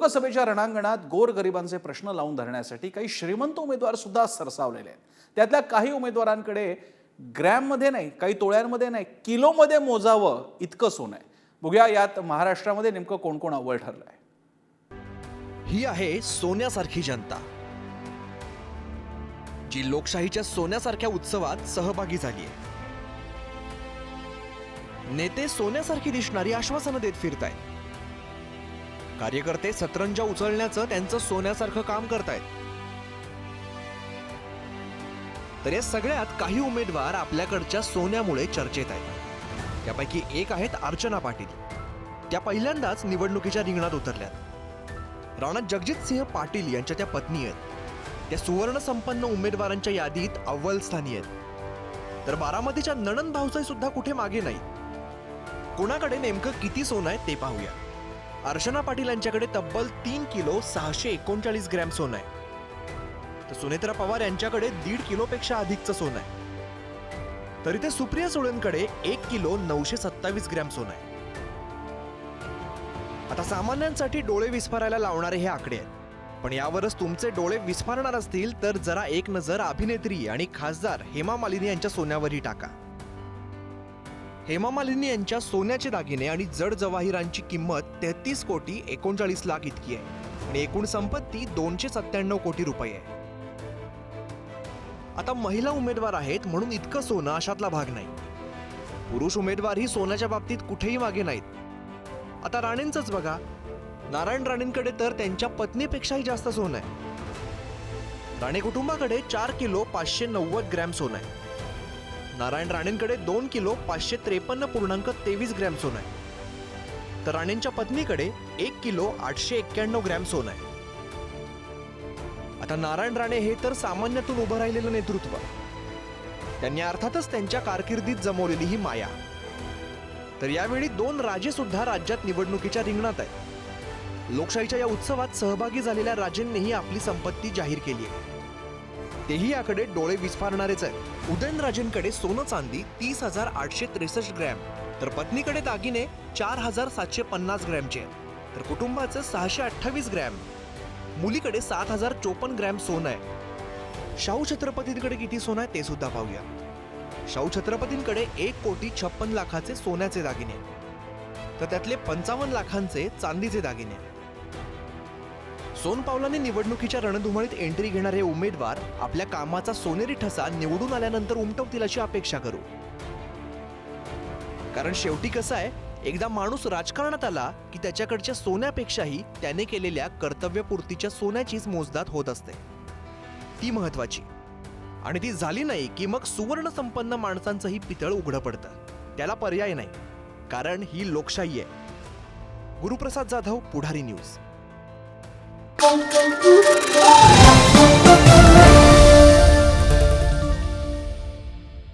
लोकसभेच्या रणांगणात गोरगरिबांचे प्रश्न लावून धरण्यासाठी काही श्रीमंत उमेदवार सुद्धा सरसावलेले आहेत. त्यातल्या काही उमेदवारांकडे ग्रॅममध्ये नाही काही तोळ्यांमध्ये नाही किलोमध्ये मोजावं इतकं सोनं आहे. बघूया यात महाराष्ट्रामध्ये नेमकं कोण कोण अव्वल ठरलंय. ही आहे सोन्यासारखी जनता जी लोकशाहीच्या सोन्यासारख्या उत्सवात सहभागी झाली आहे. नेते सोन्यासारखी दिसणारी आश्वासनं देत फिरतायत. कार्यकर्ते सतरंजा उचलण्याचं त्यांचं सोन्यासारखं काम करतायत. तर या सगळ्यात काही उमेदवार आपल्याकडच्या सोन्यामुळे चर्चेत आहेत. त्यापैकी एक आहेत अर्चना पाटील. त्या पहिल्यांदाच निवडणुकीच्या रिंगणात उतरल्यात. राणा जगजित सिंह पाटील यांच्या त्या पत्नी आहेत. त्या सुवर्णसंपन्न उमेदवारांच्या यादीत अव्वल स्थानी आहेत. तर बारामतीच्या नणन भाऊसाई सुद्धा कुठे मागे नाही कोणाकडे नेमकं किती सोनं आहे ते पाहूया. अर्चना पाटील यांच्याकडे तब्बल तीन किलो सहाशे एकोणचाळीस ग्रॅम सोनं आहे. तर सुनेत्रा पवार यांच्याकडे दीड किलोपेक्षा अधिकचं सोनं आहे. तरी ते सुप्रिया सुळेंकडे एक किलो नऊशे सत्तावीस ग्रॅम सोनं आहे. आता सामान्यांसाठी डोळे विस्फारायला लावणारे हे आकडे आहेत. पण यावरच तुमचे डोळे विस्फारणार असतील तर जरा एक नजर अभिनेत्री आणि खासदार हेमा मालिनी यांच्या सोन्यावरही टाका. हेमा मालिनी यांच्या सोन्याचे दागिने आणि जड जवाहिरांची किंमत तेहतीस कोटी एकोणचाळीस लाख इतकी आहे. आणि एकूण संपत्ती दोनशे सत्त्याण्णव कोटी रुपये आहे. आता महिला उमेदवार आहेत म्हणून इतकं सोनं अशातला भाग नाही. पुरुष उमेदवारही सोन्याच्या बाबतीत कुठेही मागे नाहीत. आता राणेंचंच बघा. नारायण राणेंकडे तर त्यांच्या पत्नीपेक्षाही जास्त सोनं आहे. राणे कुटुंबाकडे चार किलो पाचशे नव्वद ग्रॅम सोनं आहे. नारायण राणेंकडे दोन किलो पाचशे त्रेपन्न पूर्णांक तेवीस ग्रॅम सोनं आहे. तर राणेंच्या पत्नीकडे एक किलो आठशे एक्क्याण्णव ग्रॅम सोनं आहे. आता नारायण राणे हे तर सामान्यातून उभं राहिलेलं नेतृत्व. त्यांनी अर्थातच त्यांच्या कारकिर्दीत जमवलेली ही माया. तर यावेळी दोन राजे सुद्धा राज्यात निवडणुकीच्या रिंगणात आहेत. लोकशाहीच्या या उत्सवात सहभागी झालेल्या राजेंनीही आपली संपत्ती जाहीर केली आहे. तेही याकडे डोळे विस्फारणारेच आहेत. उदयनराजेंकडे सोनं चांदी तीस हजार आठशे त्रेसष्ट ग्रॅम तर पत्नीकडे दागिने चार हजार सातशे पन्नास ग्रॅमचे आहेत. तर कुटुंबाचं सहाशे अठ्ठावीस ग्रॅम मुलीकडे सात हजार चोपन्न ग्रॅम सोनं आहे. शाहू छत्रपतींकडे किती सोनं आहे ते सुद्धा पाहूया. शाहू छत्रपतींकडे एक कोटी छप्पन लाखाचे सोन्याचे दागिने तर त्यातले पंचावन्न लाखांचे चांदीचे दागिने सोन पावलाने निवडणुकीच्या रणधुमाळीत एंट्री घेणारे उमेदवार आपल्या कामाचा सोनेरी ठसा निवडून आल्यानंतर उमटवतील अशी अपेक्षा करू. कारण शेवटी कसं आहे एकदा माणूस राजकारणात आला की त्याच्याकडच्या सोन्यापेक्षाही त्याने केलेल्या कर्तव्यपूर्तीच्या सोन्याचीच मोजदात होत असते. ती महत्वाची आणि ती झाली नाही की मग सुवर्ण संपन्न माणसांचंही पितळ उघडं पडतं. त्याला पर्याय नाही. कारण ही लोकशाही आहे. Guruprasad Jadhav Pudhari news. Thank you.